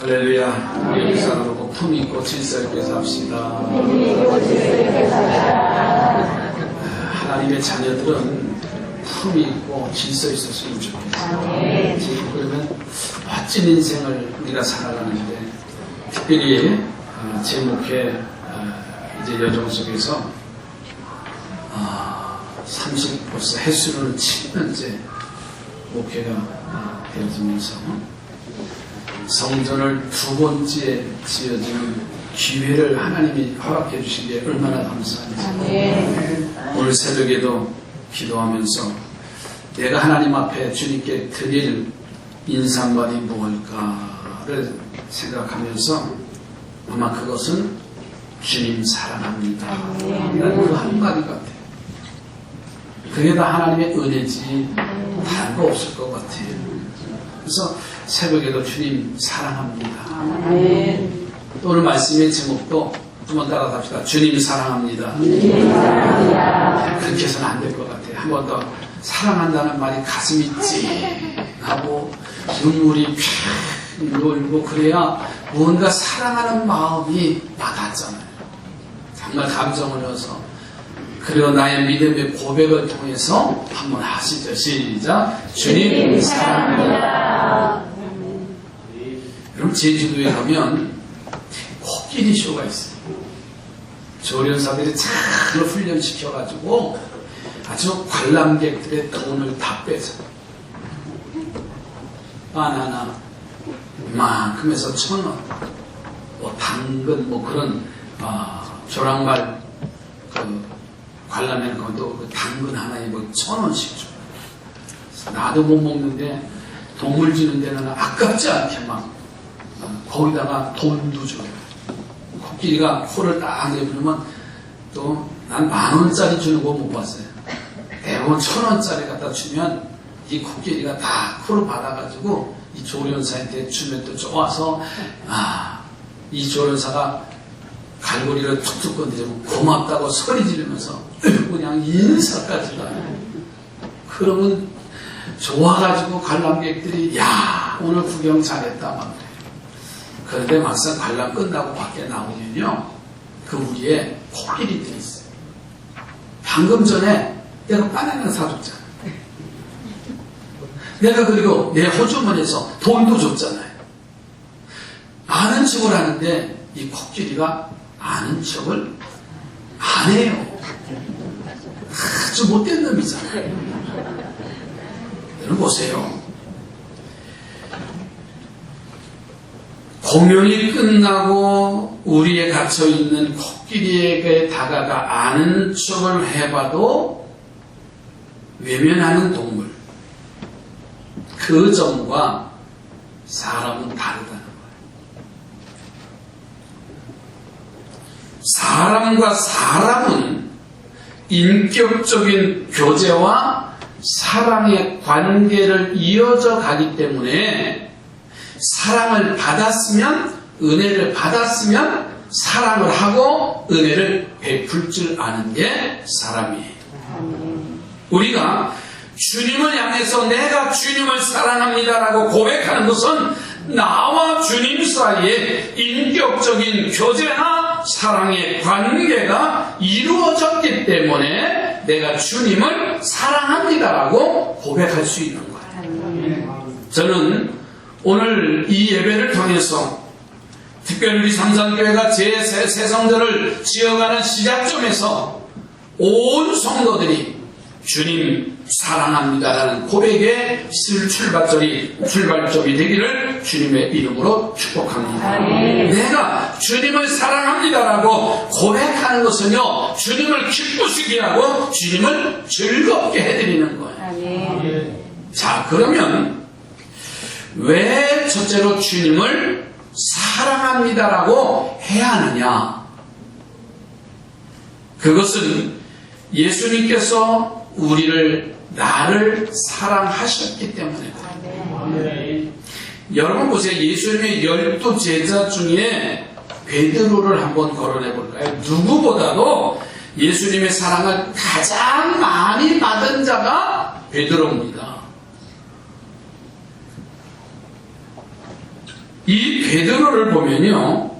할렐루야. 우리 사람으로 품 있고 질서 있게 삽시다. 하나님의 자녀들은 품이 있고 질서 있었으면 좋겠어요. 지금 그러면 멋진 인생을 우리가 살아가는데 특별히 어, 제 목회 어, 이제 여정 속에서 아, 30 벌써 횟수로는 7년째 목회가 어, 되어지면서 성전을 두 번째 지어지는 기회를 하나님이 허락해 주신 게 얼마나 감사한지 오늘 새벽에도 기도하면서 내가 하나님 앞에 주님께 드릴 인상관이 무엇일까를 생각하면서 아마 그것은 주님 사랑합니다. 라는 그 한마디 같아요. 그게 다 하나님의 은혜지 다른 거 없을 것 같아요. 그래서 새벽에도 주님 사랑합니다. 또 오늘 말씀의 제목도 두번 따라 합시다. 주님 사랑합니다. 그렇게 해서는 안 될 것 같아요. 한 번 더 사랑한다는 말이 가슴이 찡하고 눈물이 쫙 놀고 그래야 뭔가 사랑하는 마음이 와닿잖아요. 정말 감정을 넣어서 그리고 나의 믿음의 고백을 통해서 한번 하시죠. 시작. 주님 사랑합니다. 제주도에 가면 코끼리 쇼가 있어요. 조련사들이 잘 훈련시켜가지고 아주 관람객들의 돈을 다 빼서 바나나 이만큼에서 천 원, 뭐 당근 뭐 그런 아, 조랑말 그 관람하는 것도 그 당근 하나에 뭐 천 원씩. 그래서 나도 못 먹는데 동물 주는 데는 아깝지 않게 막 어, 거기다가 돈도 줘요. 코끼리가 코를 딱 내밀면 또 난 만 원짜리 주는 거 못 봤어요. 대부분 천 원짜리 갖다 주면 이 코끼리가 다 코를 받아가지고 이 조련사한테 주면 또 좋아서 아 이 조련사가 갈고리를 툭툭 건드리면 고맙다고 소리 지르면서 그냥 인사까지 가요. 그러면 좋아가지고 관람객들이 야 오늘 구경 잘했다 막 그런데 막상 관람 끝나고 밖에 나오면요 그 위에 코끼리 들이 있어요. 방금 전에 내가 바나나 사줬잖아. 내가 그리고 내 호주머니에서 돈도 줬잖아요. 아는 척을 하는데 이 코끼리가 아는 척을 안 해요. 아주 못된 놈이잖아요. 여러분 보세요. 공연이 끝나고 우리에 갇혀 있는 코끼리에게 다가가 아는 척을 해봐도 외면하는 동물. 그 점과 사람은 다르다는 거예요. 사람과 사람은 인격적인 교제와 사랑의 관계를 이어져 가기 때문에 사랑을 받았으면 은혜를 받았으면 사랑을 하고 은혜를 베풀 줄 아는 게 사람이에요. 우리가 주님을 향해서 내가 주님을 사랑합니다라고 고백하는 것은 나와 주님 사이에 인격적인 교제나 사랑의 관계가 이루어졌기 때문에 내가 주님을 사랑합니다라고 고백할 수 있는 거예요. 저는 오늘 이 예배를 통해서 특별히 우리 삼산교회가 제3성전을 지어가는 시작점에서 온 성도들이 주님 사랑합니다라는 고백의 출발점이, 출발점이 되기를 주님의 이름으로 축복합니다. 내가 주님을 사랑합니다라고 고백하는 것은요, 주님을 기쁘시게 하고 주님을 즐겁게 해드리는 거예요. 자, 그러면 왜 첫째로 주님을 사랑합니다라고 해야 하느냐? 그것은 예수님께서 우리를 나를 사랑하셨기 그래요. 여러분 보세요. 예수님의 열두 제자 중에 베드로를 한번 거론해 볼까요? 누구보다도 예수님의 사랑을 가장 많이 받은 자가 베드로입니다. 이 베드로를 보면요.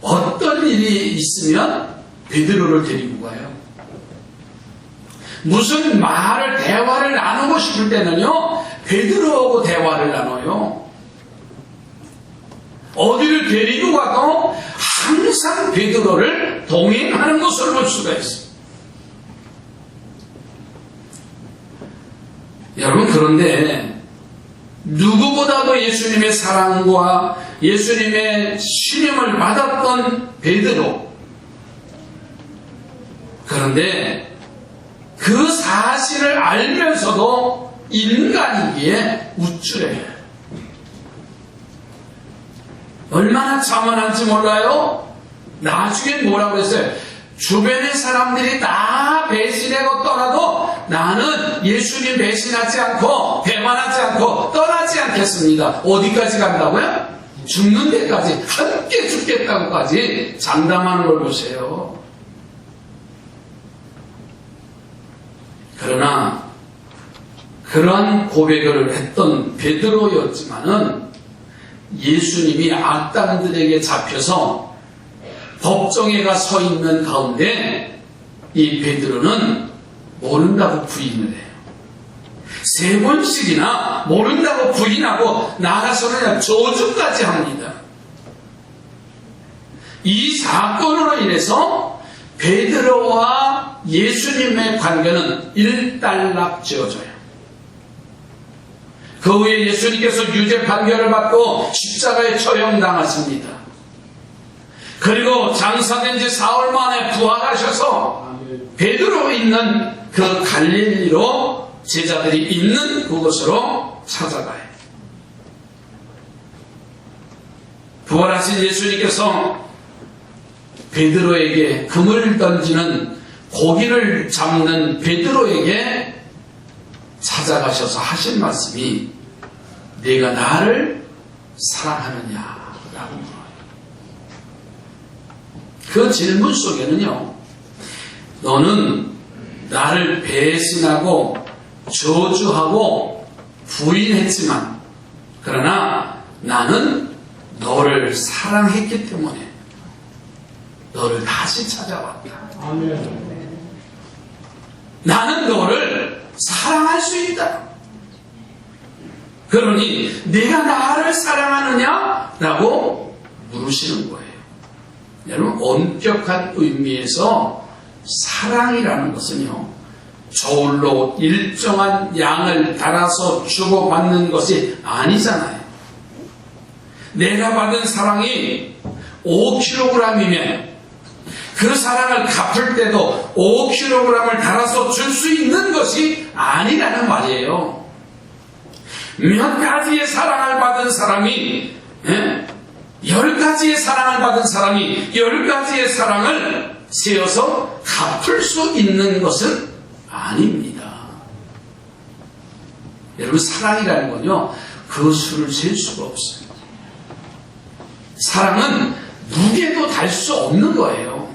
어떤 일이 있으면 베드로를 데리고 가요. 무슨 말을 대화를 나누고 싶을 때는요. 베드로하고 대화를 나눠요. 어디를 데리고 가도 항상 베드로를 동행하는 것을 볼 수가 있어요. 여러분 그런데 누구보다도 예수님의 사랑과 예수님의 신임을 받았던 베드로 그런데 그 사실을 알면서도 인간이기에 우쭐해요. 얼마나 자만한지 몰라요? 나중에 뭐라고 했어요? 주변의 사람들이 다 배신하고 떠나도 나는 예수님 배신하지 않고 배반하지 않고 떠나지 않겠습니다. 어디까지 간다고요? 죽는 데까지 함께 죽겠다고까지 장담하는 걸 보세요. 그러나 그러한 고백을 했던 베드로였지만은 예수님이 악당들에게 잡혀서 법정에가 서 있는 가운데 이 베드로는 모른다고 부인을 해요. 세 번씩이나 모른다고 부인하고 나가서는 저주까지 합니다. 이 사건으로 인해서 베드로와 예수님의 관계는 일단락 지어져요. 그 후에 예수님께서 유죄 판결을 받고 십자가에 처형당하십니다. 그리고 장사된 지 사흘 만에 부활하셔서 베드로 있는 그 갈릴리로 제자들이 있는 그곳으로 찾아가요. 부활하신 예수님께서 베드로에게 금을 던지는 고기를 잡는 베드로에게 찾아가셔서 하신 말씀이 내가 나를 사랑하느냐 라고 물어요. 그 질문 속에는요, 너는 나를 배신하고 저주하고 부인했지만, 그러나 나는 너를 사랑했기 때문에 너를 다시 찾아왔다. 나는 너를 사랑할 수 있다. 그러니 내가 나를 사랑하느냐? 라고 물으시는 거예요. 여러분 엄격한 의미에서 사랑이라는 것은요. 저울로 일정한 양을 달아서 주고받는 것이 아니잖아요. 내가 받은 사랑이 5kg이면 그 사랑을 갚을 때도 5kg을 달아서 줄 수 있는 것이 아니라는 말이에요. 몇 가지의 사랑을 받은 사람이 예? 열 가지의 사랑을 받은 사람이 열 가지의 사랑을 세어서 갚을 수 있는 것은 아닙니다. 여러분 사랑이라는 건요 그 수를 셀 수가 없어요. 사랑은 무게도 달 수 없는 거예요.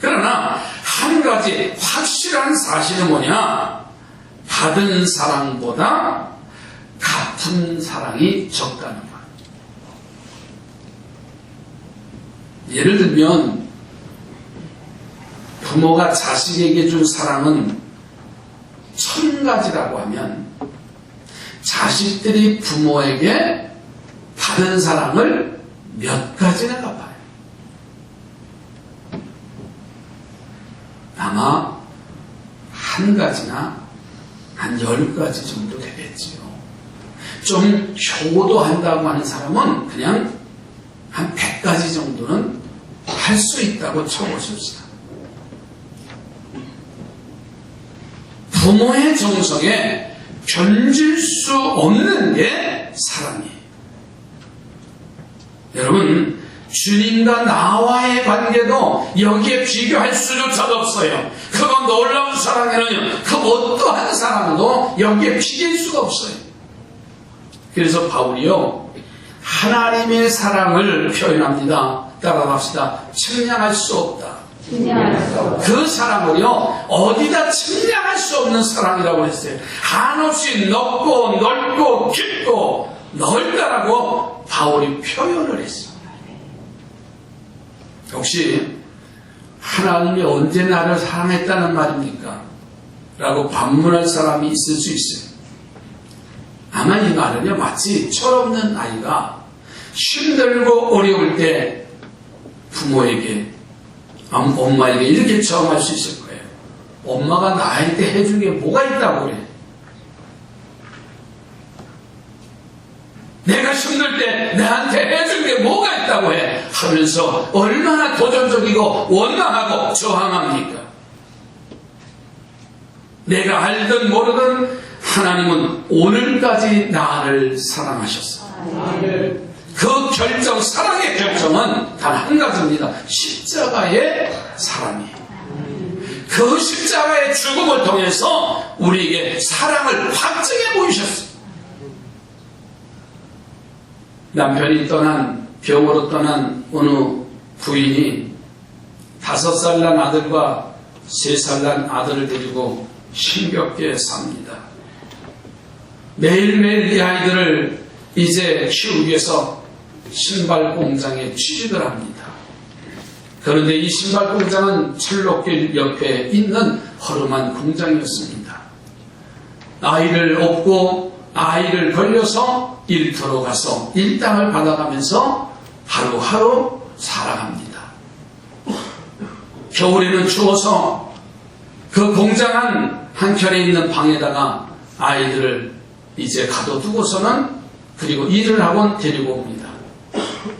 그러나 한 가지 확실한 사실은 뭐냐? 받은 사랑보다 갚은 사랑이 적다는 것. 예를 들면 부모가 자식에게 준 사랑은 천 가지라고 하면 자식들이 부모에게 받은 사랑을 몇 가지나 갚아요. 아마 한 가지나 한 열 가지 정도 되겠지요. 좀 효도한다고 하는 사람은 그냥 한 100가지 정도는 할 수 있다고 쳐보십시다. 부모의 정성에 견질 수 없는 게 사랑이에요. 여러분, 주님과 나와의 관계도 여기에 비교할 수조차도 없어요. 그거 놀라운 사랑에는요, 그 어떠한 사랑도 여기에 비길 수가 없어요. 그래서 바울이요, 하나님의 사랑을 표현합니다. 따라갑시다. 측량할 수 없다. 그 사랑을요, 어디다 측량할 수 없는 사랑이라고 했어요. 한없이 넓고 넓고 깊고 넓다라고 바울이 표현을 했어. 혹시 하나님이 언제 나를 사랑했다는 말입니까? 라고 반문할 사람이 있을 수 있어요. 아마 이 말은요, 마치 철없는 아이가 힘들고 어려울 때 부모에게, 엄- 엄마에게 이렇게 저항할 수 있을 거예요. 엄마가 나한테 해준 게 뭐가 있다고 그래. 내가 힘들 때 나한테 해준 게 뭐가 있다고 해 하면서 얼마나 도전적이고 원망하고 저항합니까? 내가 알든 모르든 하나님은 오늘까지 나를 사랑하셨어. 그 결정, 사랑의 결정은 단 한 가지입니다. 십자가의 사랑이에요. 그 십자가의 죽음을 통해서 우리에게 사랑을 확증해 보이셨어요. 남편이 떠난 병으로 떠난 어느 부인이 다섯 살 난 아들과 세 살 난 아들을 데리고 힘겹게 삽니다. 매일매일 이 아이들을 이제 키우기 위해서 신발 공장에 취직을 합니다. 그런데 이 신발 공장은 철로길 옆에 있는 허름한 공장이었습니다. 아이를 업고 아이를 걸려서 일터로 가서 일당을 받아가면서 하루하루 살아갑니다. 겨울에는 추워서 그 공장 한 한켠에 있는 방에다가 아이들을 이제 가둬두고서는 그리고 일을 하곤 데리고 옵니다.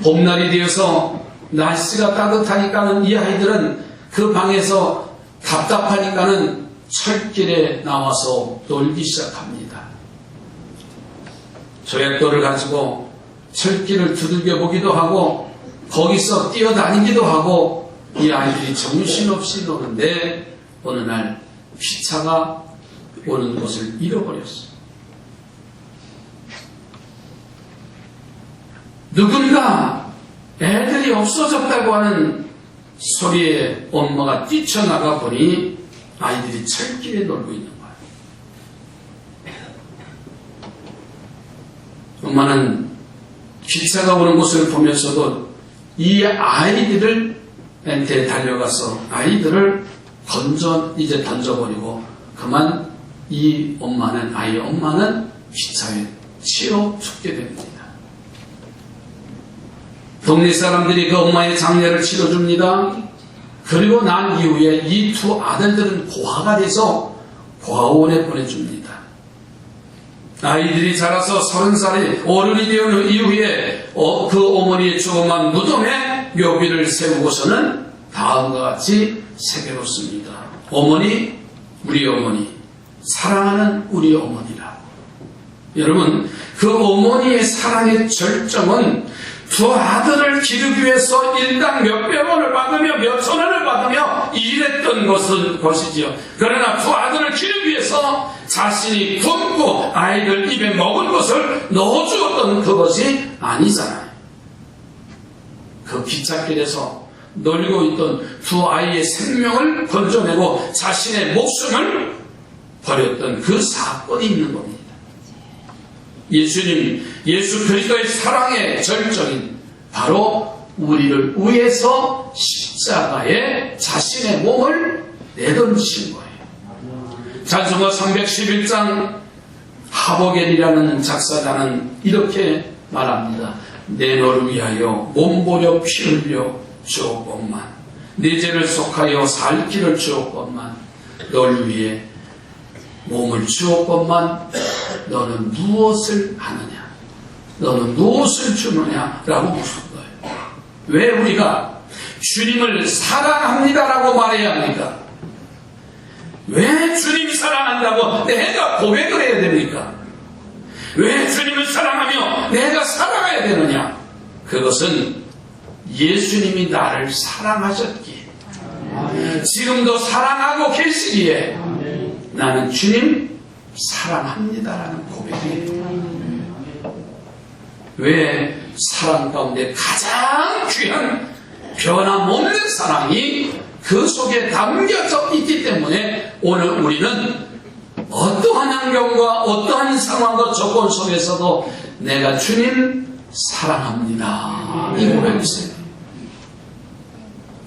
봄날이 되어서 날씨가 따뜻하니까는 이 아이들은 그 방에서 답답하니까는 철길에 나와서 놀기 시작합니다. 조약돌을 가지고 철길을 두들겨 보기도 하고 거기서 뛰어다니기도 하고 이 아이들이 정신없이 노는데 어느 날 기차가 오는 곳을 잃어버렸어요. 누군가 애들이 없어졌다고 하는 소리에 엄마가 뛰쳐나가 보니 아이들이 철길에 놀고 있는 거예요. 엄마는 기차가 오는 곳을 보면서도 이 아이들을 한테 달려가서 아이들을 건져 이제 던져버리고 그만 이 엄마는 아이의 엄마는 기차에 치여 죽게 됩니다. 동네 사람들이 그 엄마의 장례를 치러줍니다. 그리고 난 이후에 이 두 아들들은 고아가 돼서 고아원에 보내줍니다. 아이들이 자라서 서른 살이 어른이 되는 이후에 어, 그 어머니의 조그만 무덤에 묘비를 세우고서는 다음과 같이 새겨놓습니다. 어머니, 우리 어머니, 사랑하는 우리 어머니라고. 여러분, 그 어머니의 사랑의 절정은 두 아들을 기르기 위해서 일당 몇 백 원을 받으며 몇 천 원을 받으며 일했던 것은 것이지요. 그러나 두 아들을 기르기 위해서 자신이 굶고 아이들 입에 먹은 것을 넣어주었던 그것이 아니잖아요. 그 기찻길에서 놀고 있던 두 아이의 생명을 건져내고 자신의 목숨을 버렸던 그 사건이 있는 겁니다. 예수님, 예수 그리스도의 사랑의 절정인 바로 우리를 위해서 십자가에 자신의 몸을 내던지신 거예요. 찬송가 311장 하보겔이라는 작사가는 이렇게 말합니다. 내 너를 위하여 몸보려 피 흘려 주었건만 네 죄를 속하여 살 길을 주었건만 널 위해 몸을 주었건만 너는 무엇을 하느냐? 너는 무엇을 주느냐? 라고 묻는 거예요. 왜 우리가 주님을 사랑합니다라고 말해야 합니까? 왜 주님이 사랑한다고 내가 고백을 해야 됩니까? 왜 주님을 사랑하며 내가 살아가야 되느냐? 그것은 예수님이 나를 사랑하셨기에 지금도 사랑하고 계시기에 나는 주님 사랑합니다라는 고백이에요. 왜 사랑 가운데 가장 귀한 변함없는 사랑이 그 속에 담겨져 있기 때문에 오늘 우리는 어떠한 환경과 어떠한 상황과 조건 속에서도 내가 주님 사랑합니다. 이 고백이 있어요.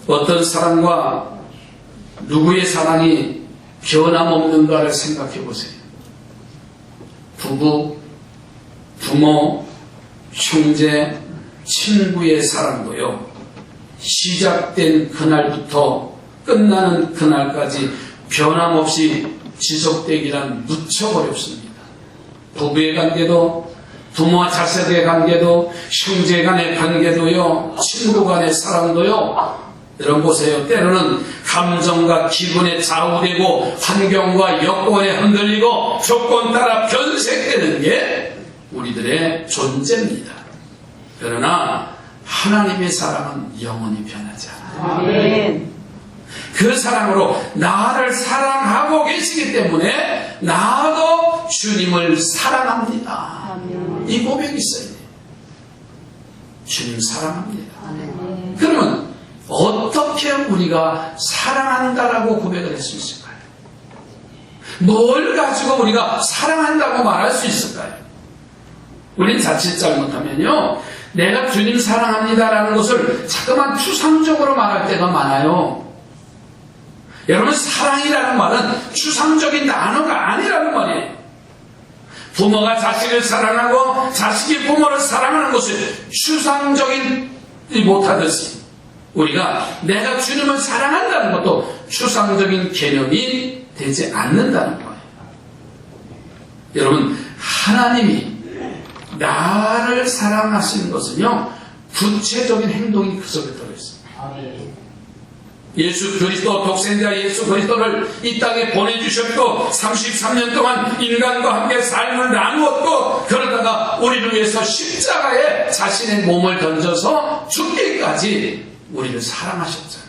어떤 사랑과 누구의 사랑이 변함없는가를 생각해 보세요. 부부, 부모, 형제, 친구의 사랑도요. 시작된 그날부터 끝나는 그날까지 변함없이 지속되기란 무척 어렵습니다. 부부의 관계도 부모와 자식의 관계도 형제 간의 관계도요 친구 간의 사랑도요 여러분 보세요 때로는 감정과 기분에 좌우되고 환경과 여건에 흔들리고 조건 따라 변색되는 게 우리들의 존재입니다 그러나 하나님의 사랑은 영원히 변하지 않아요 아멘. 그 사랑으로 나를 사랑하고 계시기 때문에 나도 주님을 사랑합니다. 아멘. 이 고백이 있어야 돼요. 주님 사랑합니다. 아멘. 그러면 어떻게 우리가 사랑한다라고 고백을 할 수 있을까요? 뭘 가지고 우리가 사랑한다고 말할 수 있을까요? 우린 자칫 잘못하면요, 내가 주님 사랑합니다라는 것을 자꾸만 추상적으로 말할 때가 많아요. 여러분, 사랑이라는 말은 추상적인 단어가 아니라는 말이에요. 부모가 자식을 사랑하고 자식이 부모를 사랑하는 것을 추상적인 못하듯이 우리가 내가 주님을 사랑한다는 것도 추상적인 개념이 되지 않는다는 거예요. 여러분, 하나님이 나를 사랑하시는 것은요, 구체적인 행동이 그 속에 들어있어요. 예수 그리스도 독생자 예수 그리스도를 이 땅에 보내주셨고 33년 동안 인간과 함께 삶을 나누었고 그러다가 우리를 위해서 십자가에 자신의 몸을 던져서 죽기까지 우리를 사랑하셨잖아요.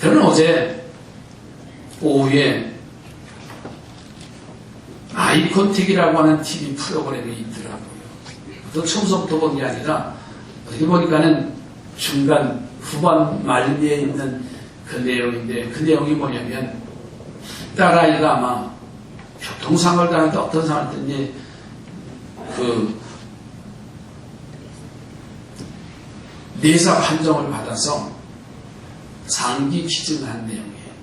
저는 어제 오후에 아이콘택이라고 하는 TV 프로그램이 있더라고요. 또 처음부터 본 게 아니라 어떻게 보니까는 중간 후반 말미에 있는 그 내용인데 그 내용이 뭐냐면 딸아이가 아마 교통사고를 당했는데 어떤 상황을 했더니 그 내사 판정을 받아서 장기 기증을 한 내용이에요.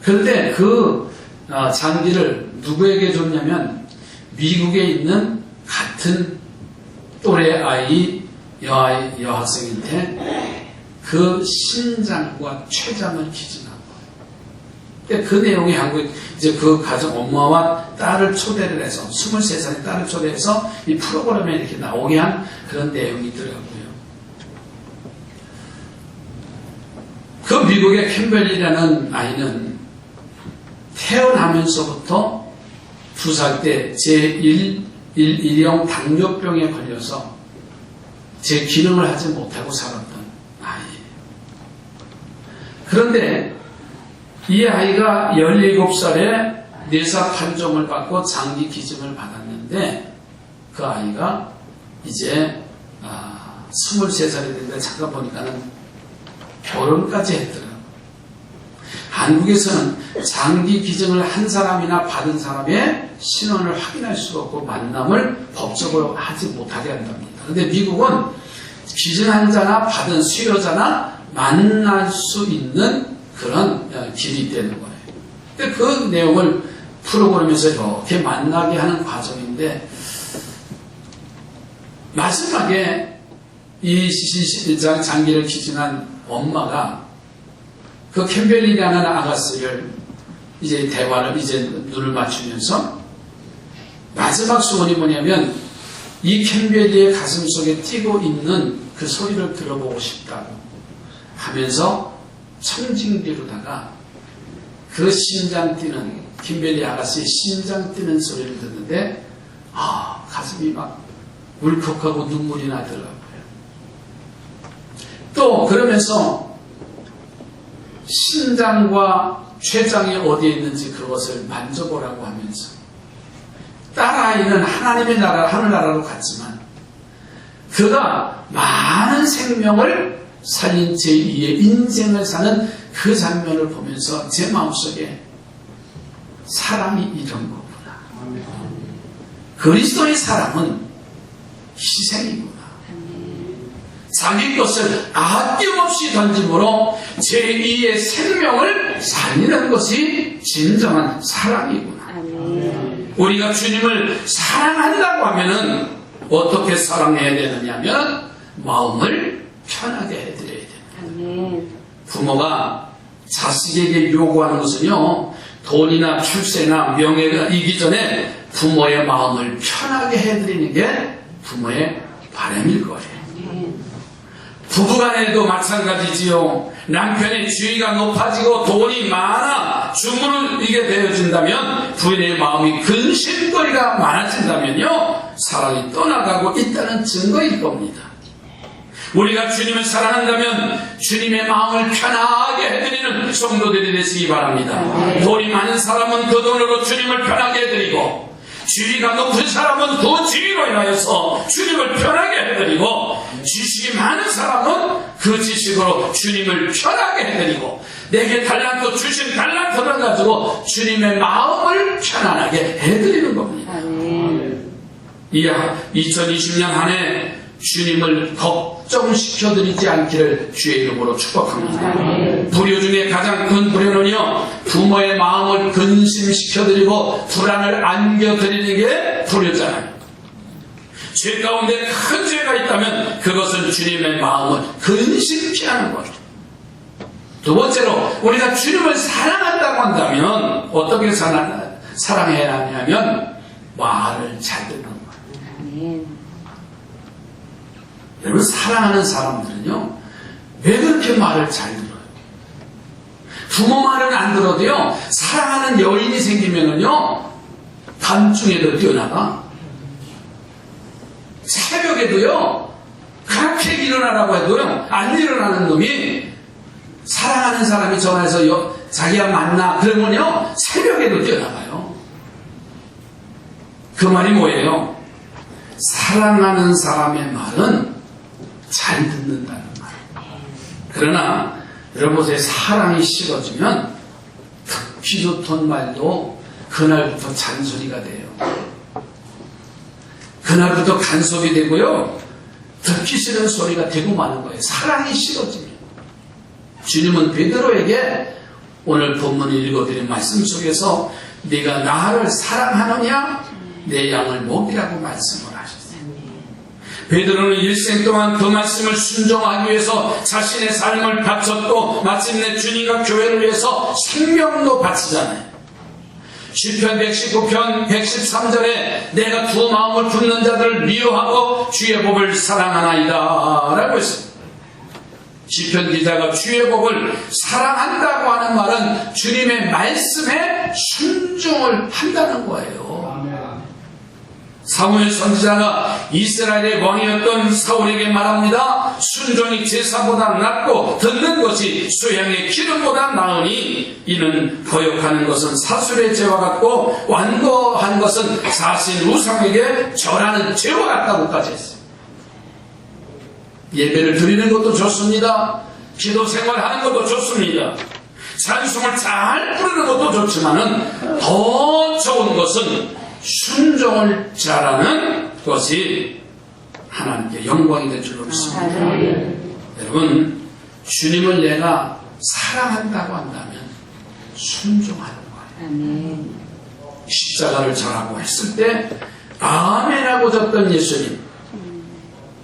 그런데 그 어, 장기를 누구에게 줬냐면 미국에 있는 같은 또래 아이 여아이 여학생인데 그 신장과 췌장을 기증한. 근데 그 내용이 한국 이제 그 가정 엄마와 딸을 초대를 해서 23살의 딸을 초대해서 이 프로그램에 이렇게 나오게 한 그런 내용이더라고요. 그 미국의 캠벨이라는 아이는 태어나면서부터 두 살 때 제1 1형 당뇨병에 걸려서 제 기능을 하지 못하고 살았던 아이예요. 그런데 이 아이가 17살에 뇌사 판정을 받고 장기 기증을 받았는데 그 아이가 이제 아, 23살이 됐는데 잠깐 보니까는 결혼까지 했더라고요. 한국에서는 장기 기증을 한 사람이나 받은 사람의 신원을 확인할 수가 없고 만남을 법적으로 하지 못하게 한답니다. 근데 미국은 기증한 자나 받은 수요자나 만날 수 있는 그런 어, 길이 있다는 거예요. 근데 그 내용을 프로그램에서 이렇게 만나게 하는 과정인데 마지막에 이 장기를 기증한 엄마가 그 캠벨리라는 아가씨를 이제 대화를 이제 눈을 맞추면서 마지막 소원이 뭐냐면 이 캠벨리의 가슴 속에 뛰고 있는 그 소리를 들어보고 싶다고 하면서 청징기로다가 그 심장 뛰는 김벨리 아가씨의 심장 뛰는 소리를 듣는데 아 가슴이 막 울컥하고 눈물이 나더라고요. 또 그러면서 신장과 췌장이 어디에 있는지 그것을 만져보라고 하면서 딸아이는 하나님의 나라 하늘나라로 갔지만 그가 많은 생명을 살린 제2의 인생을 사는 그 장면을 보면서 제 마음속에 사람이 이런 거구나 그리스도의 사랑은 희생이구나. 자기 것을 아낌없이 던짐으로 제2의 생명을 살리는 것이 진정한 사랑이구나. 우리가 주님을 사랑한다고 하면은 어떻게 사랑해야 되느냐면 마음을 편하게. 부모가 자식에게 요구하는 것은요, 돈이나 출세나 명예가 이기 전에 부모의 마음을 편하게 해드리는 게 부모의 바람일 거예요. 부부간에도 마찬가지지요. 남편의 지위가 높아지고 돈이 많아 주문이게 되어진다면 부인의 마음이 근심거리가 많아진다면요 사랑이 떠나가고 있다는 증거일 겁니다. 우리가 주님을 사랑한다면 주님의 마음을 편하게 해드리는 성도들이 되시기 바랍니다. 돈이 많은 사람은 그 돈으로 주님을 편하게 해드리고 지위가 높은 사람은 그 지위로 인하여서 주님을 편하게 해드리고 지식이 많은 사람은 그 지식으로 주님을 편하게 해드리고 내게 달란트 주신 달란트를 가지고 주님의 마음을 편안하게 해드리는 겁니다. 아멘. 이 2020년 한해 주님을 걱정시켜드리지 않기를 주의 이름으로 축복합니다. 불효 중에 가장 큰 불효는요, 부모의 마음을 근심시켜드리고 불안을 안겨드리는 게 불효잖아요. 죄 가운데 큰 죄가 있다면 그것은 주님의 마음을 근심케 하는 거죠. 두 번째로 우리가 주님을 사랑한다고 한다면 어떻게 사랑, 사랑해야 하냐면 말을 잘 듣는 거예요. 아멘. 여러분 사랑하는 사람들은요 왜 그렇게 말을 잘 들어요? 부모 말은 안 들어도요 사랑하는 여인이 생기면은요 밤중에도 뛰어나가 새벽에도요 그렇게 일어나라고 해도요 안 일어나는 놈이 사랑하는 사람이 전화해서 여- 자기야 만나 그러면요 새벽에도 뛰어나가요 그 말이 뭐예요? 사랑하는 사람의 말은 잘 듣는다는 말. 그러나 여러분의 사랑이 식어지면 듣기 좋던 말도 그날부터 잔소리가 돼요. 그날부터 간섭이 되고요. 듣기 싫은 소리가 되고 마는 거예요. 사랑이 식어지면. 주님은 베드로에게 오늘 본문을 읽어드린 말씀 속에서 네가 나를 사랑하느냐 내 양을 먹이라고 하셨어요. 베드로는 일생 동안 그 말씀을 순종하기 위해서 자신의 삶을 바쳤고 마침내 주님과 교회를 위해서 생명도 바치잖아요. 시편 119편 113절에 내가 두 마음을 품는 자들을 미워하고 주의 복을 사랑하나이다 라고 했습니다. 시편 기자가 주의 복을 사랑한다고 하는 말은 주님의 말씀에 순종을 한다는 거예요. 사무엘 선지자가 이스라엘의 왕이었던 사울에게 말합니다. 순종이 제사보다 낫고 듣는 것이 수양의 기름보다 나으니 이는 거역하는 것은 사술의 죄와 같고 완고한 것은 사신 우상에게 절하는 죄와 같다고까지 했어요. 예배를 드리는 것도 좋습니다. 기도 생활하는 것도 좋습니다. 찬송을 잘 부르는 것도 좋지만은 더 좋은 것은 순종을 잘하는 것이 하나님께 영광이 될 줄로 믿습니다. 아멘. 여러분, 주님을 내가 사랑한다고 한다면 순종하는 거예요. 아멘. 십자가를 전하고 했을 때 아멘하고 졌던 예수님.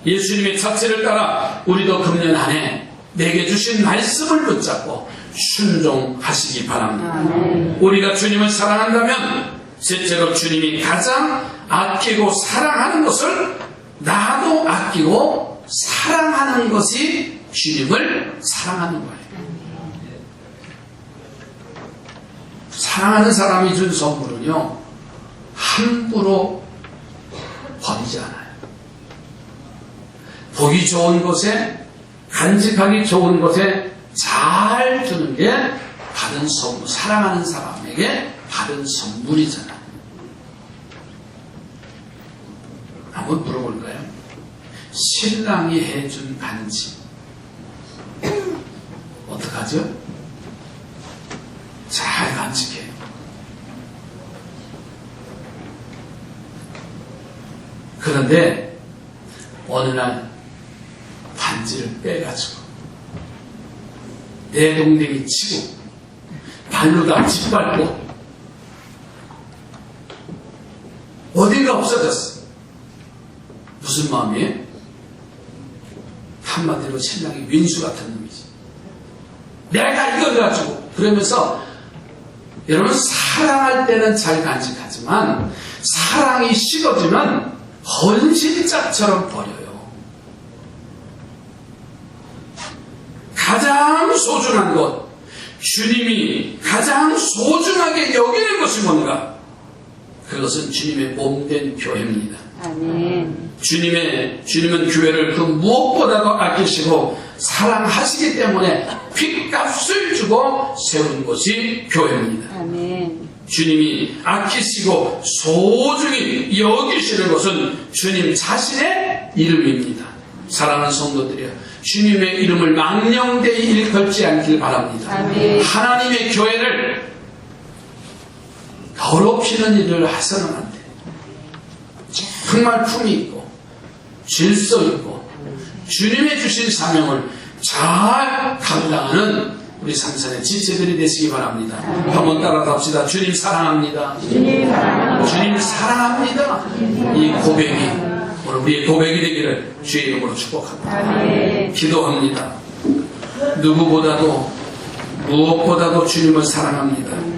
예수님의 자체를 따라 우리도 금년 안에 내게 주신 말씀을 붙잡고 순종하시기 바랍니다. 아멘. 우리가 주님을 사랑한다면 실제로 주님이 가장 아끼고 사랑하는 것을 나도 아끼고 사랑하는 것이 주님을 사랑하는 거예요. 사랑하는 사람이 준 선물은요, 함부로 버리지 않아요. 보기 좋은 곳에, 간직하기 좋은 곳에 잘 두는 게 받은 선물, 사랑하는 사람에게 받은 선물이잖아요. 한번 물어볼까요? 신랑이 해준 반지. 어떡하죠? 잘 간직해요. 그런데 어느 날 반지를 빼가지고 내 동댕이 치고 발로 다 짓밟고 어딘가 없어졌어. 무슨 마음이에요? 한마디로 신랑이 윈수 같은 놈이지. 내가 이걸 가지고 그러면서 여러분 사랑할 때는 잘 간직하지만 사랑이 식어지면 헌신짝처럼 버려요. 가장 소중한 것, 주님이 가장 소중하게 여기는 것이 뭔가? 그것은 주님의 몸된 교회입니다. 아멘. 주님의 주님은 교회를 그 무엇보다도 아끼시고 사랑하시기 때문에 핏값을 주고 세운 곳이 교회입니다. 아멘. 주님이 아끼시고 소중히 여기시는 것은 주님 자신의 이름입니다. 사랑하는 성도들이여, 주님의 이름을 망령되이 일컬지 않길 바랍니다. 아멘. 하나님의 교회를 더럽히는 일을 해서는 안 돼. 정말 품이 있고 질서 있고 주님의 주신 사명을 잘 감당하는 우리 상산의 지체들이 되시기 바랍니다. 한번 따라 갑시다. 주님 사랑합니다. 주님 사랑합니다. 주님 사랑합니다. 이 고백이 오늘 우리의 고백이 되기를 주의 이름으로 축복합니다. 기도합니다. 누구보다도 무엇보다도 주님을 사랑합니다.